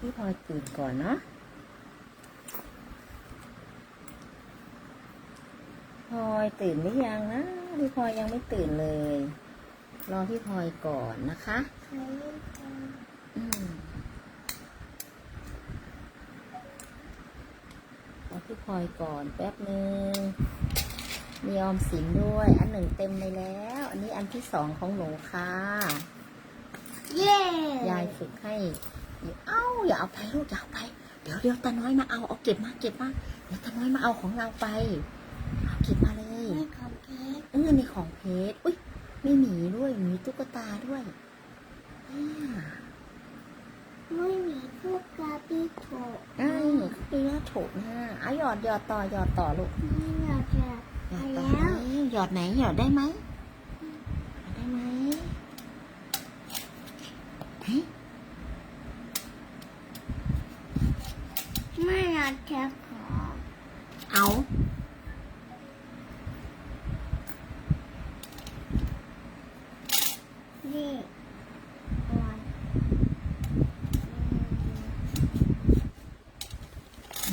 พี่พลอยตื่นก่อนเนาะพลอยตื่นหรือยังนะพี่พลอยยังไม่ตื่นเลย รอพี่พลอยก่อนนะคะอืมรอพี่พลอยก่อนแป๊บหนึ่งมีออมสินด้วย อันหนึ่งเต็มไปแล้ว อันนี้อันที่สองของหนูค่ะ เย้ ยายฝึกให้ เอ้าอย่าเอาไปลูกอย่าเอาไป เดี๋ยวเดี๋ยวตาน้อยมาเอาเอาเก็บมาเก็บมาเดี๋ยวตาน้อยมาเอาของเราไปเอาเก็บมาเลยไม่ของเพชรเออในของเพชรอุ้ยมีหมีด้วยหมีตุ๊กตาด้วยเนี่ยไม่มีพวกกาปิโตไอ้เขาปีว่าถูกนะเอาหยอดหยอดต่อหยอดต่อลูกไม่อยากจะหยอดไปต่อแล้วหยอดไหนหยอดได้ไหมหยอดได้ไหมเฮ้ย ไม่อยากจะขอเอานี่ก่อน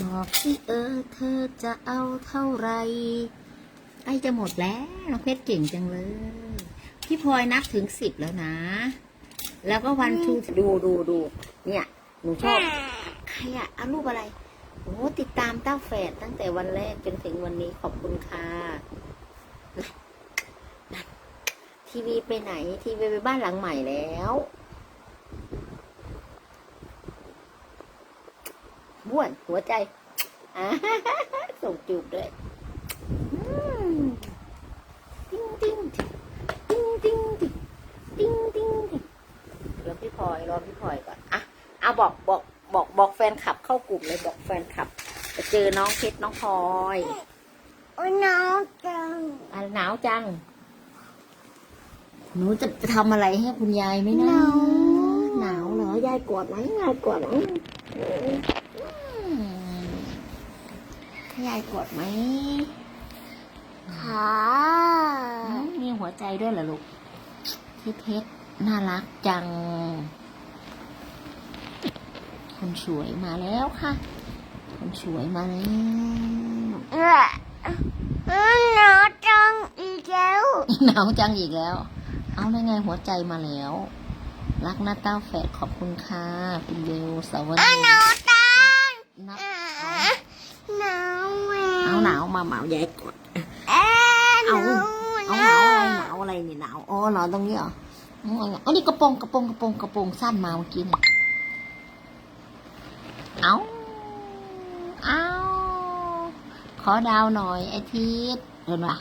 บอกสิเออ เธอจะเอาเท่าไหรใกล้จะหมดแล้วน้องเพชรเก่งจังเลย พี่พลอยนับถึงสิบแล้วนะ แล้วก็วันทูดูดูดูเนี่ย หนูชอบ ใครอะเอารูปอะไร โอ้ติดตามเต้าแฝดตั้งแต่วันแรกจนถึงวันนี้ขอบคุณค่ะทีวีไปไหน ทีวีไปบ้านหลังใหม่แล้วบ้วนหัวใจส่งจูบด้วยติ้งติ้งติ้งติ้งติ้งติ้งติ้งแล้พี่พลอยรอพี่พลอยก่อน อะ เอาบอกบอก บอกบอกแฟนคลับเข้ากลุ่มเลยบอกแฟนคลับจะเจอน้องเพชรน้องพลอยโอ้ยน้องจังอะหนาวจัง หนูจะจะทำอะไรให้คุณยายไหมนะหนาวเหรอยายกอดไหมยายกอดไหมอืมให้ยายกอดไหมขาอืมมีหัวใจด้วยเหรอลูกพี่เพชรน่ารักจัง คนสวยมาแล้วค่ะ คนสวยมาแล้วเออเออน้องจังอีกแล้ว หนาวจังอีกแล้ว เอาได้ไงหัวใจมาแล้ว รักหน้าเต้าแฝดขอบคุณค่ะคุณเบลสวัสเอดีอน้องจังนับน้องแมวเอาหนาวมาเหมาใหญ่กดเอ๊ะเอาน้องเอาหนาวอะไรหนาวอะไรนี่หนาวอ๋อหนาวตรงนี้เหรออ๋ออันนี้กระโปรงกระโปรงกระโปรงกระโปรงสั้นมาเมื่อกี้เนี่ย เอาเอาขอดาวหน่อยไอทิศเห็นปะ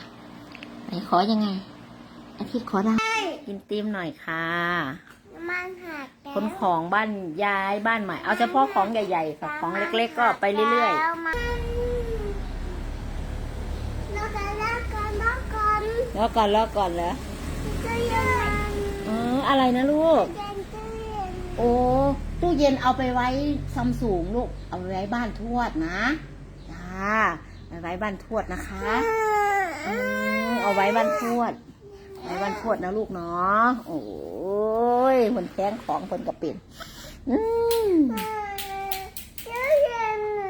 ไหนขอยังไงไอทิศขอดาวกินติมหน่อยค่ะ มันหักแล้วคนของบ้านย้ายบ้านใหม่ เอาเฉพาะของใหญ่ๆค่ะของเล็ก ๆ ก็ไปเรื่อยแล้วมันเราจะเลิกกันเลิกกันๆแล้วก่อนแล้วก่อนเหรอจะยังเอออะไรนะลูกเย็นตู้เย็นโอ้ ตู้เย็นเอาไปไว้ซัมสูงลูก เอาไปไว้บ้านทวดนะจ้าไปไว้บ้านทวดนะคะอืมเอาไว้บ้านทวดไว้บ้านทวดนะลูกเนาะโอ้ยมันแพงของคนกระปิ่นอืมจะเย็นไหน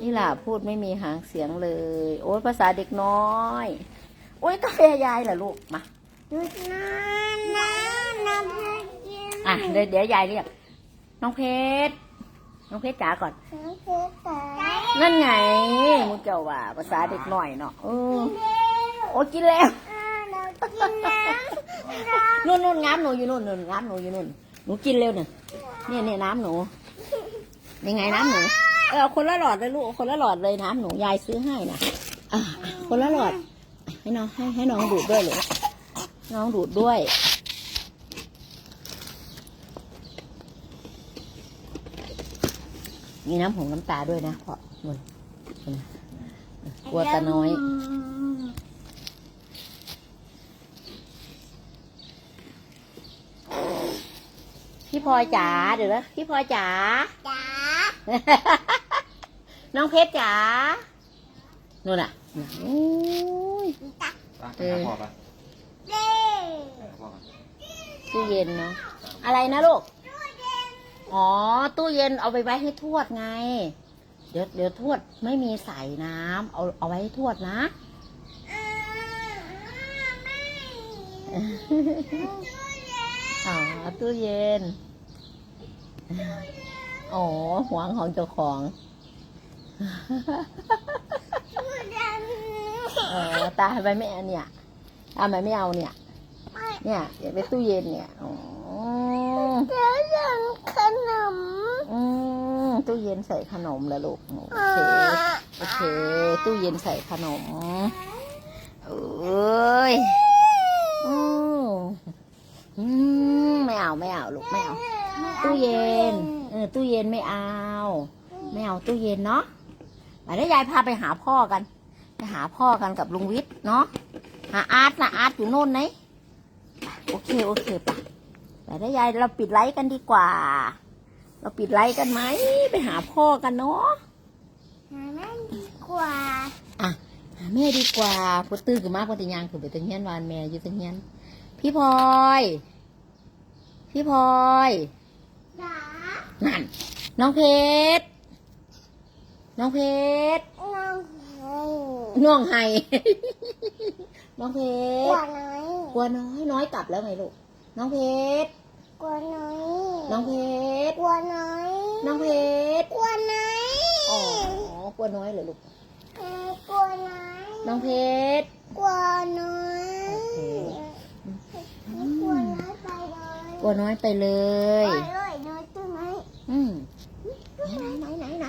นี่ล่ะพูดไม่มีหางเสียงเลย โอ้ยภาษาเด็กน้อยโอ้ยกาแฟยายเหรอลูกมาหยุดนะนะน้ำเพชรกินอะเดี๋ยวเดี๋ยวยายเรียก น้องเพชร น้องเพชรจ๋าก่อน น้ำเพชรแต่นั่นไงมุเจ้าว่าภาษาเด็กหน่อยเนาะเออโอ้กินแล้วเรากินน้ำนู่นนู่นง้ามหนูอยู่นู่นนู่นง้ามหนูอยู่นู่น หนูกินเร็วหน่อยเนี่ยเนี่ยน้ำหนูยังไงน้ำหนู เออเอาคนละหลอดเลยลูกเอาคนละหลอดเลยน้ำหนูยายซื้อให้นะอะคนละหลอด ให้น้องให้ให้น้องดูดด้วยเลยน้องดูดด้วย มีน้ำหงน้ำตาด้วยนะเพราะมันกลัวตาน้อย พี่พลอยจ๋าเดี๋ยวนะพี่พลอยจ๋าจ๋าน้องเพชรจ๋านู่นน่ะอุ้ยจ๋าไปไปหาพ่อปะเด้ไปหาพ่อปะตู้เย็นเนาะอะไรนะลูกตู้เย็น อ๋อ ตู้เย็นเอาไปไว้ให้ทวดไง เดี๋ยวเดี๋ยวทวดไม่มีใส่น้ำเอาเอาไว้ให้ทวดนะ อ๋อตู้เย็น อ๋อหวงของเจ้าของ เออตาทำไมไม่เอาเนี่ยทำไมไม่เอาเนี่ย เนี่ยอยากไปตู้เย็นเนี่ย อ๋อ เดี๋ยวยังขนมอืมตู้เย็นใส่ขนมแล้วลูกโอเคโอเค ตู้เย็นใส่ขนมเอ้ยอืมอืมไม่เอาไม่เอาลูกไม่เอา ตู้เย็นเออตู้เย็นไม่เอา ไม่เอาตู้เย็นเนาะไปได้ยายพาไปหาพ่อกัน ไปหาพ่อกันกับลุงวิทย์เนาะหาอาร์ตนะอาร์ตอยู่โน่นไหนโอเคโอเคไป ไปได้ยายเราปิดไลฟ์กันดีกว่า เราปิดไลฟ์กันไหมไปหาพ่อกันเนาะหาแม่ดีกว่าหาแม่ดีกว่าพุตื้อคือมากกว่าติยางคือไปตึงเฮียนวานแม่อยู่ตึงเฮียนพี่พลอยพี่พลอยจ๋านั่นน้องเพชรน้องเพชรน้องให้น้องไห้น้องเพกชรว่าน้อยกลัวน้อยน้อยกลับแล้วไงลูกน้องเพชรกว่าน้อย น้องเพชรกลัวน้อยน้องเพชรกลัวน้อยอ๋อกลัวน้อยเหรอลูกกลัวน้อยน้องเพชรกลัวน้อยกลัวน้อยไปเลยกลัวน้อยไปเลยไปเลยน้อยใช่ไหมอืมไหนไหนไหนไหน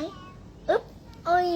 อึ๊บโอ้ย